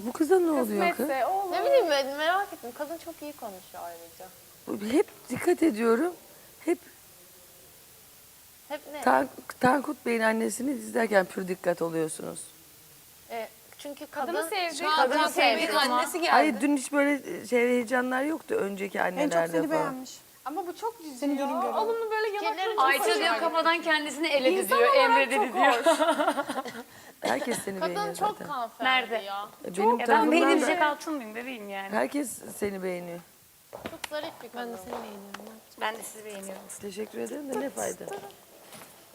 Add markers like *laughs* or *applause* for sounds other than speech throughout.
Bu kıza ne oluyor kız? Kısmetse olur. Ne bileyim ben merak ettim. Kadın çok iyi konuşuyor ayrıca. Hep dikkat ediyorum. Hep Hep ne? Tan- Tankut Bey'in annesini izlerken pür dikkat oluyorsunuz. E, çünkü kadın... Kadını sevdi. Şu an Kadını kadını sevdi sevdi ama. annesi geldi. Hayır dün hiç böyle şey heyecanlar yoktu önceki En annelerde çok seni falan. beğenmiş. Ama bu çok cici Seni görüyor. Alımlı böyle çok Ayça diyor kafadan kendisini eledi İnsan diyor, çok diyor. *laughs* Herkes seni Kadın beğeniyor çok zaten. hanımefendi Nerede? ya. E, Benim Ya ben tarafımdan beğenilecek altın mıyım bebeğim yani. herkes seni beğeniyor. Çok zarif bir kadın. Ben de seni Ben de sizi beğeniyorum. Teşekkür ederim de ne fayda.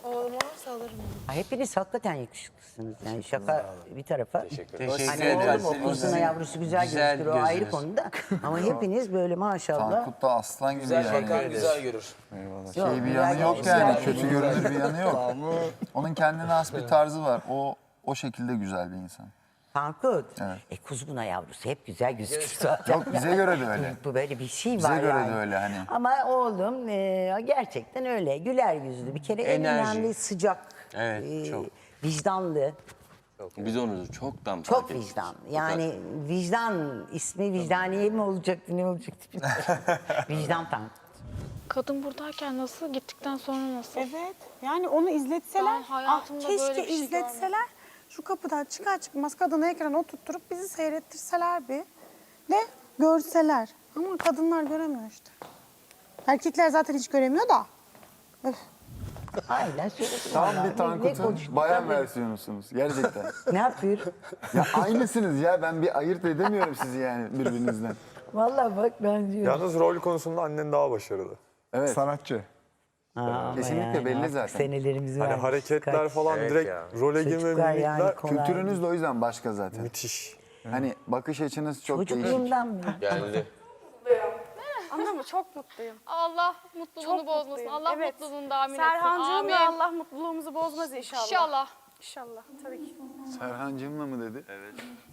Oğlum olursa alırım. Hepiniz hakikaten yakışıklısınız. Yani şaka bir tarafa. Teşekkür Hani oğlum o kuzuna yavrusu güzel, Güzel gözükür o ayrı gözünüz. konuda. Ama hepiniz böyle maşallah. Tankut da aslan gibi Güzel yani. bakan güzel görür. Şey bir yanı yok yani. Kötü görünür bir yanı yok. Onun kendine has bir tarzı var. O o şekilde güzel bir insan. Tankut. Evet. E kuzguna yavrusu hep güzel gözükür *laughs* zaten. Yok bize göre de öyle. Bu böyle bir şey Bize var göre yani. de öyle hani. Ama oğlum e, gerçekten öyle. Güler yüzlü. Bir kere en Enerji. önemli sıcak. Evet, e, çok. Vicdanlı. Biz onu çoktan Çok fark ettik. vicdanlı. Yani vicdan ismi vicdaniye mi olacaktı ne olacaktı bilmiyorum. *laughs* Vicdan Tankut. Kadın buradayken nasıl, gittikten sonra nasıl? Evet. Yani onu izletseler, Ben hayatımda ah, keşke böyle bir şey izletseler. Şu kapıdan çıkar çıkmaz kadını ekrana oturtturup bizi seyrettirseler bir. De görseler. Ama kadınlar göremiyor işte. Erkekler zaten hiç göremiyor da. Öf. Aynen söyledim. Tam bir Tankut'un bayan versiyonusunuz gerçekten. *laughs* Ne yapıyor? ya aynısınız ya ben bir ayırt edemiyorum sizi yani birbirinizden. Vallahi bak ben diyorum. Yalnız rol konusunda annen daha başarılı. Evet Sanatçı. Ama kesinlikle belli artık zaten. Senelerimizi Hani vermiş. hareketler Kaç- falan Evet direkt ya. role girme Çocuklar yani mimikler kolay Kültürünüz de o yüzden başka zaten. müthiş. Hani bakış açınız çok değişik. Çocukluğumdan beri. Geldi. *laughs* Anladın mı? Çok mutluyum. Allah mutluluğunu Çok bozmasın. mutluyum. Allah Evet. mutluluğunu daim etsin. Serhancığım Amin. da Allah mutluluğumuzu bozmaz inşallah. İnşallah. İnşallah tabii ki. Serhancığımla mı dedi?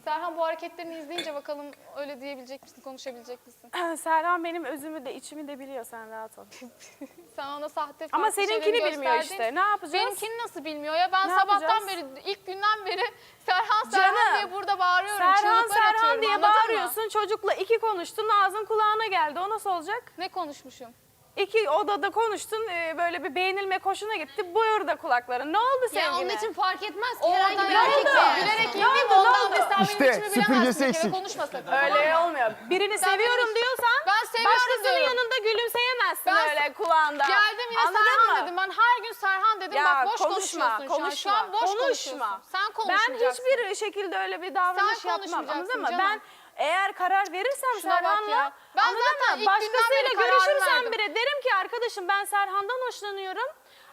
Serhan bu hareketlerini izleyince bakalım öyle diyebilecek misin, konuşabilecek misin? *clears throat* Serhan benim özümü de içimi de biliyor sen rahat ol. *laughs* Sen ona sahte Ama farklı seninkini şeylerini bilmiyor gösterdin. işte. Ne yapacağız? Benimkini nasıl bilmiyor ya? Ben Ne sabahtan yapacağız? beri, ilk günden beri Serhan Serhan Canım, diye burada bağırıyorum. Serhan çığlıklar Serhan atıyorum, diye anladın mı? bağırıyorsun. Çocukla iki konuştun. Ağzın kulağına geldi. O nasıl olacak? Ne konuşmuşum? İki odada konuştun. e, Böyle bir beğenilme koşuna gitti. Buyur da kulakların. Ne oldu sevgine? Ya onun için fark etmez ki herhangi bir ne erkek oldu? Bilerek Ne yemeyeyim oldu, ne ondan oldu? da sen İşte, benim içimi süpürgesi bilemezsin. Bir kere eksik. konuşma sakın. Öyle olmuyor. Birini Sen seviyorum beni- diyorsan Ben seviyorum başkasının diyorum. yanında gülümseyemezsin Ben- öyle kulağında. Geldim yine Anladın Serhan mı? dedim. Ben her gün Serhan dedim. Ya Bak boş konuşma, konuşuyorsun şu an. konuşma, Şu an boş konuşma. konuşuyorsun. Sen Ben konuşmayacaksın. hiçbir şekilde öyle bir davranış Sen yapmam anladın konuşmayacaksın mı? canım. Ben eğer karar verirsem Şuna bak Serhan'la ya. Ben anladın zaten mı? ilk günden Başkasıyla beri kararı görüşürsem bile derim ki arkadaşım ben Serhan'dan hoşlanıyorum.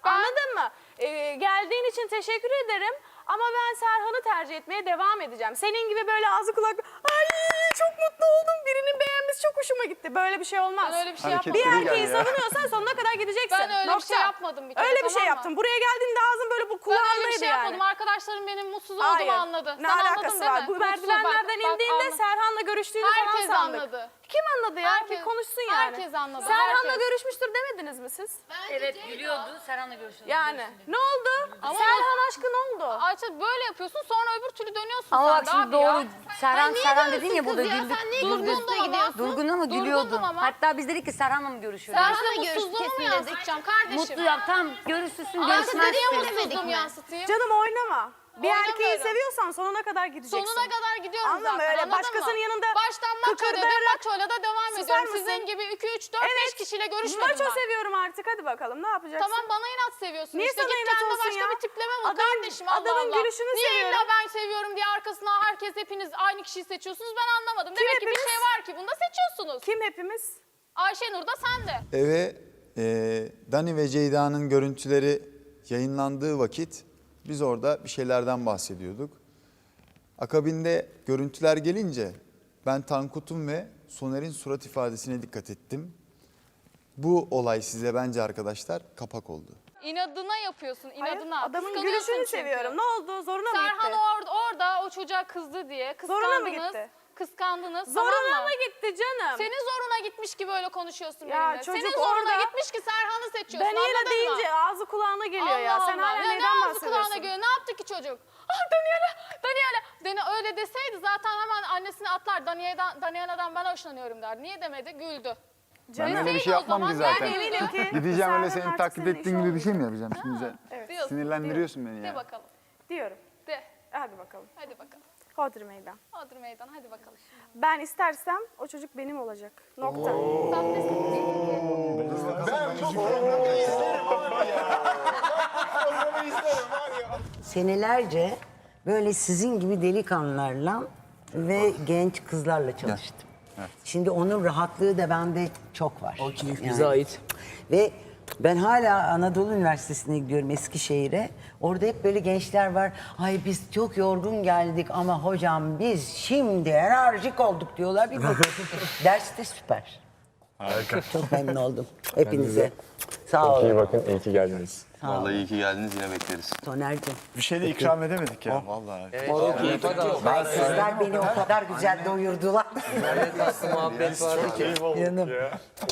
Anladın mı? Ee, geldiğin için teşekkür ederim. Ama ben Serhan'ı tercih etmeye devam edeceğim. Senin gibi böyle ağzı kulak ay çok mutlu oldum birinin beğenmesi çok hoşuma gitti. Böyle bir şey olmaz. Ben öyle bir şey yapmadım. Bir erkeği gel ya. savunuyorsan sonuna kadar gideceksin. Ben öyle bir Nokta. şey yapmadım bir kere, Öyle bir şey tamam mı? yaptım. Buraya geldiğinde ağzın böyle bu Ben kulağındaydı öyle bir şey yani. yapmadım. Arkadaşlarım benim mutsuz olduğumu Hayır. anladı. Ne Sen alakası anladın değil var? mi? Bu merdivenlerden bak, bak, indiğinde. Serhan'la görüştüğünü falan Herkes sandık. anladı. Kim anladı ya? Herkes- bir konuşsun yani. herkes anladı, Serhan'la herkes. görüşmüştür demediniz mi siz? Evet gülüyordu. Serhan'la görüşüyordu. Yani. Ne oldu? Ama Serhan aşkı ne oldu? Ayça böyle yapıyorsun sonra öbür türlü dönüyorsun Ama sen bak de şimdi abi doğru. ya. Serhan niye Serhan dedin ya kız burada ya? güldük. Sen niye Durgun- güldün de gidiyorsun? Durgun ama Durgundum gülüyordun. ama. Hatta biz dedik ki Serhan'la mı görüşüyoruz? Serhan'la de görüş, mutsuzluğumu mu kesin dedik. yansıtacağım kardeşim? Mutlu yap tamam görüşsün Ayça görüşmezsin. nereye demedik mutsuzluğumu mi? yansıtayım? Canım oynama. Bir erkeği Oynamıyorum. seviyorsan sonuna kadar gideceksin. Sonuna kadar gidiyorum Anladın mı? zaten Öyle anladın başkasının mı? yanında Baştan maço dedim kıkırdayarak- maçoyla da devam Susar ediyorum. mısın? Sizin gibi 2, 3, 4, 5 kişiyle görüşmedim Maço ben. seviyorum artık hadi bakalım ne yapacaksın? Tamam bana inat seviyorsun Niye işte. sana Git inat kendine olsun başka ya? bir tipleme bul Adamın- kardeşim Allah adamın Allah. gülüşünü Niye seviyorum. illa ben seviyorum diye arkasına herkes hepiniz aynı kişiyi seçiyorsunuz ben anlamadım. Kim Demek ki bir şey var ki bunda seçiyorsunuz. Kim hepimiz? Ayşenur da sen de. Eve e, Dani ve Ceyda'nın görüntüleri yayınlandığı vakit biz orada bir şeylerden bahsediyorduk. Akabinde görüntüler gelince ben Tankut'un ve Soner'in surat ifadesine dikkat ettim. Bu olay size bence arkadaşlar kapak oldu. İnadına yapıyorsun Hayır, inadına. adamın Kıskanıyorsun gülüşünü çünkü. seviyorum. Ne oldu? Zoruna mı Serhan gitti? orada, orada o çocuğa kızdı diye Zoruna mı kıskandınız. gitti? Kıskandınız Zoruna tamam mı mı? gitti canım? Senin zoruna gitmiş gibi öyle konuşuyorsun Ya benimle. çocuk Senin zoruna orada- gitmiş ki Serhan'ı seçiyorsun Daniela anladın deyince mı? ağzı kulağına geliyor ya. Allah Sen Allah. hala Ya neyden ne ağzı kulağına bahsediyorsun? geliyor? Ne yaptı ki çocuk? Ah Daniela, Daniela. Dani öyle deseydi zaten hemen annesine atlar. Daniela'dan, Daniela'dan ben hoşlanıyorum der. Niye demedi? Güldü. Ben öyle bir Deseydi şey o yapmam zaman ki zaten. ben eminim ki. Gideceğim öyle senin artık taklit senin ettiğin işi gibi bir şey mi yapacağım şimdi? Diyorsun. Sinirlendiriyorsun beni De ya. bakalım. Diyorum. De. Hadi bakalım. Hadi bakalım. Hodri meydan. Adır meydan hadi bakalım. Ben istersem o çocuk benim olacak. Nokta. Senelerce böyle sizin gibi delikanlılarla ve genç kızlarla çalıştım. Şimdi onun rahatlığı da bende çok var. O keyif Yani. bize ait. Ve ben hala Anadolu Üniversitesi'ne gidiyorum Eskişehir'e. Orada hep böyle gençler var. Ay biz çok yorgun geldik ama hocam biz şimdi enerjik olduk diyorlar. Bir bakıyorsun *laughs* ders de süper. Harika. Çok memnun oldum hepinize. Sağ olun. İyi bakın, iyi ki geldiniz. Vallahi iyi ki geldiniz yine bekleriz. Soner'cim. Bir şey de ikram edemedik ya vallahi. Ben sizler beni o kadar güzel doyurdular. Tatlı muhabbet var. Canım.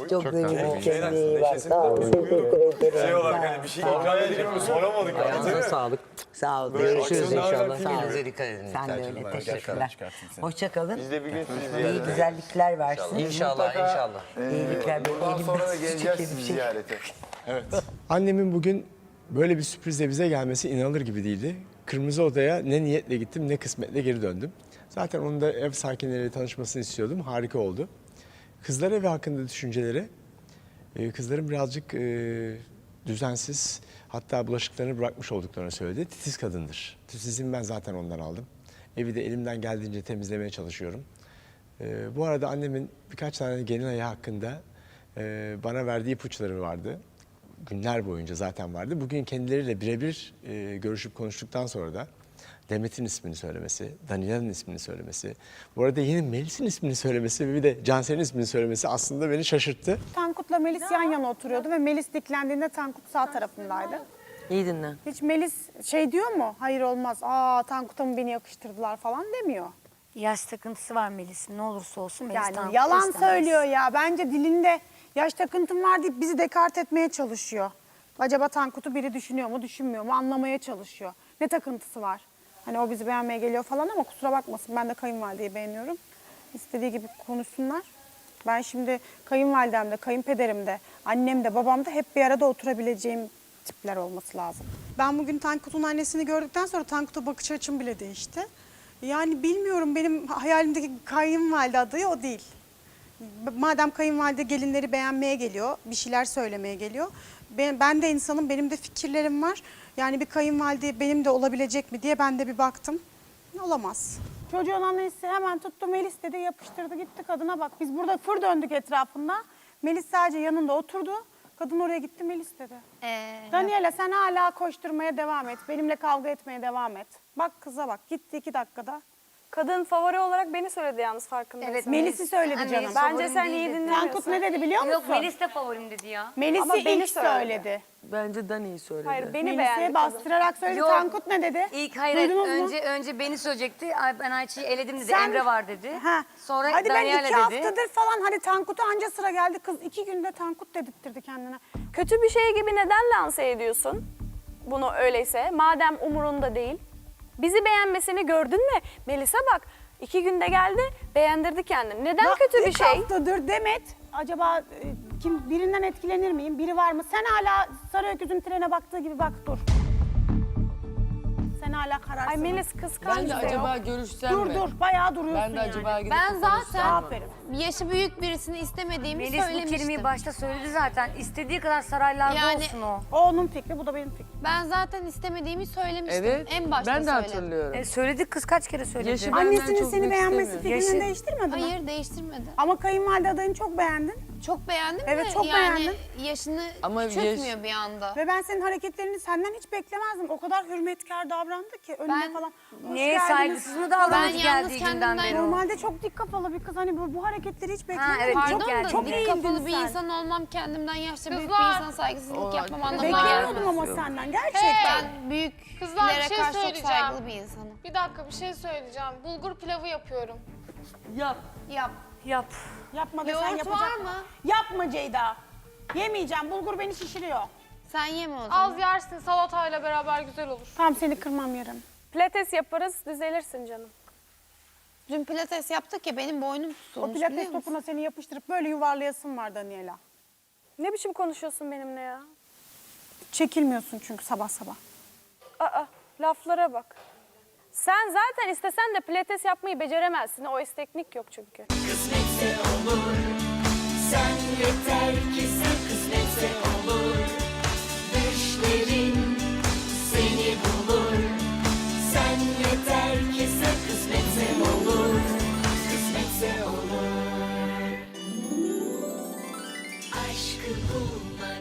Çok memnunum. Kendine iyi bak. Sağ olun. Teşekkür ederim. Şey olarak hani bir şey ikram edelim mi soramadık. Ayağınıza sağlık. Sağ ol. Görüşürüz inşallah. Sağ ol. Kendinize dikkat edin. Sen de öyle. Teşekkürler. Hoşça kalın. Biz de bir gün sizi İyi güzellikler versin. İnşallah inşallah. İyilikler böyle Bundan sonra da *laughs* geleceğiz ziyarete. *laughs* Annemin bugün böyle bir sürprizle bize gelmesi inanılır gibi değildi. Kırmızı Oda'ya ne niyetle gittim ne kısmetle geri döndüm. Zaten onun da ev sakinleriyle tanışmasını istiyordum. Harika oldu. Kızlar evi hakkında düşünceleri. e, Kızların birazcık e, düzensiz hatta bulaşıklarını bırakmış olduklarını söyledi. Titiz kadındır. Titizliğimi ben zaten ondan aldım. Evi de elimden geldiğince temizlemeye çalışıyorum. E, bu arada annemin birkaç tane gelin ayı hakkında bana verdiği ipuçları vardı günler boyunca zaten vardı. Bugün kendileriyle birebir e, görüşüp konuştuktan sonra da Demet'in ismini söylemesi, Daniel'in ismini söylemesi, bu arada yeni Melis'in ismini söylemesi ve bir de Cansel'in ismini söylemesi aslında beni şaşırttı. Tankut'la Melis yan yana oturuyordu ve Melis diklendiğinde Tankut sağ tarafındaydı. İyi dinle. Hiç Melis şey diyor mu? Hayır olmaz. Aa Tankut'a mı beni yakıştırdılar falan demiyor. Yaş takıntısı var Melis'in ne olursa olsun Melis Yani Tankut'u yalan istemez. söylüyor ya. Bence dilinde yaş takıntım var deyip bizi dekart etmeye çalışıyor. Acaba Tankut'u biri düşünüyor mu, düşünmüyor mu anlamaya çalışıyor. Ne takıntısı var? Hani o bizi beğenmeye geliyor falan ama kusura bakmasın ben de kayınvalideyi beğeniyorum. İstediği gibi konuşsunlar. Ben şimdi kayınvalidem de, kayınpederim de, annem de, babam da hep bir arada oturabileceğim tipler olması lazım. Ben bugün Tankut'un annesini gördükten sonra Tankut'a bakış açım bile değişti. Yani bilmiyorum benim hayalimdeki kayınvalide adayı o değil. Madem kayınvalide gelinleri beğenmeye geliyor, bir şeyler söylemeye geliyor. Ben, ben de insanım, benim de fikirlerim var. Yani bir kayınvalide benim de olabilecek mi diye ben de bir baktım. Olamaz. Çocuğun annesi hemen tuttu Melis dedi, yapıştırdı gitti kadına bak. Biz burada fır döndük etrafında. Melis sadece yanında oturdu. Kadın oraya gitti Melis dedi. Ee, Daniela sen hala koşturmaya devam et. Benimle kavga etmeye devam et. Bak kıza bak gitti iki dakikada. Kadın favori olarak beni söyledi yalnız farkındaysan. Evet, Melis'i söyledi Ha, canım. Melis Bence favorim sen değil iyi dedi. dinlemiyorsun. Tankut ne dedi biliyor musun? Yok Melis de favorim dedi ya. Melis'i Ama beni ilk söyledi. söyledi. Bence Dani'yi söyledi. Hayır beni Melis'i beğendi kadın. bastırarak söyledi. Yok. Tankut ne dedi? İlk hayır Duydunuz mu? önce önce beni söyleyecekti. Ay, Ben Ayça'yı eledim dedi. Sen- Emre var dedi. Ha. Sonra Hadi ben iki dedi. haftadır falan hadi Tankut'a anca sıra geldi. Kız iki günde Tankut dedirttirdi kendine. Kötü bir şey gibi neden lanse ediyorsun? Bunu öyleyse madem umurunda değil. Bizi beğenmesini gördün mü? Melis'e bak. iki günde geldi beğendirdi kendini. Neden Bak, kötü bir ilk şey? haftadır Demet acaba e, kim birinden etkilenir miyim? Biri var mı? Sen hala sarı öküzün trene baktığı gibi bak dur. Sen hala kararsın. Ay Melis kıskanç. Ben de acaba görüşsem Dur mi? dur bayağı duruyorsun Ben de yani. acaba gidip Ben zaten? Aferin. yaşı büyük birisini istemediğimi Melis bu söylemiştim. kelimeyi başta söyledi zaten. İstediği kadar saraylarda Yani- olsun o. O onun fikri bu da benim fikrim. Ben zaten istemediğimi söylemiştim. Evet. En başta ben de söyledim. hatırlıyorum. E, söyledik kız kaç kere söyledi. Yaşı benden Annesinin çok seni büyük beğenmesi istemiyorum. fikrini Yaşı- değiştirmedi mi? Hayır değiştirmedi. Ama kayınvalide adayını çok beğendin. Çok beğendim Evet, de çok yani beğendim. yaşını Ama küçültmüyor yaş- bir anda. Ve ben senin hareketlerini senden hiç beklemezdim. O kadar hürmetkar davrandı ki önüne Ben- falan. Hoş Neye geldiniz. saygısız mı Ben davrandı yalnız geldiği günden kendimden beri? Normalde çok dik kafalı bir kız. Hani bu, bu hareketleri hiç beklemiyordum. evet, Pardon çok da çok dik iyiyindin kafalı bir sen. insan olmam kendimden yaşça büyük bir Kızlar. insana saygısızlık yapmam anlamına Beklemiyordum gelmez. ama senden gerçekten. Ben büyüklere Kızlar, bir şey karşı çok söyleyeceğim. saygılı bir insanım. Bir dakika bir şey söyleyeceğim. Bulgur pilavı yapıyorum. Yap. Yap. Yap. Yapma desen Yoğurt yapacak var mı? Yapma Ceyda. Yemeyeceğim. Bulgur beni şişiriyor. Sen yeme o zaman. Az yersin salatayla beraber güzel olur. Tamam seni kırmam yarın. Pilates yaparız düzelirsin canım. Dün pilates yaptık ya benim boynum O tutulmuş biliyor pilates musun? topuna seni yapıştırıp böyle yuvarlayasın var Daniela. Ne biçim konuşuyorsun benimle ya? Çekilmiyorsun çünkü sabah sabah. Aa laflara bak. Sen zaten istesen de pilates yapmayı beceremezsin. O esneklik yok çünkü.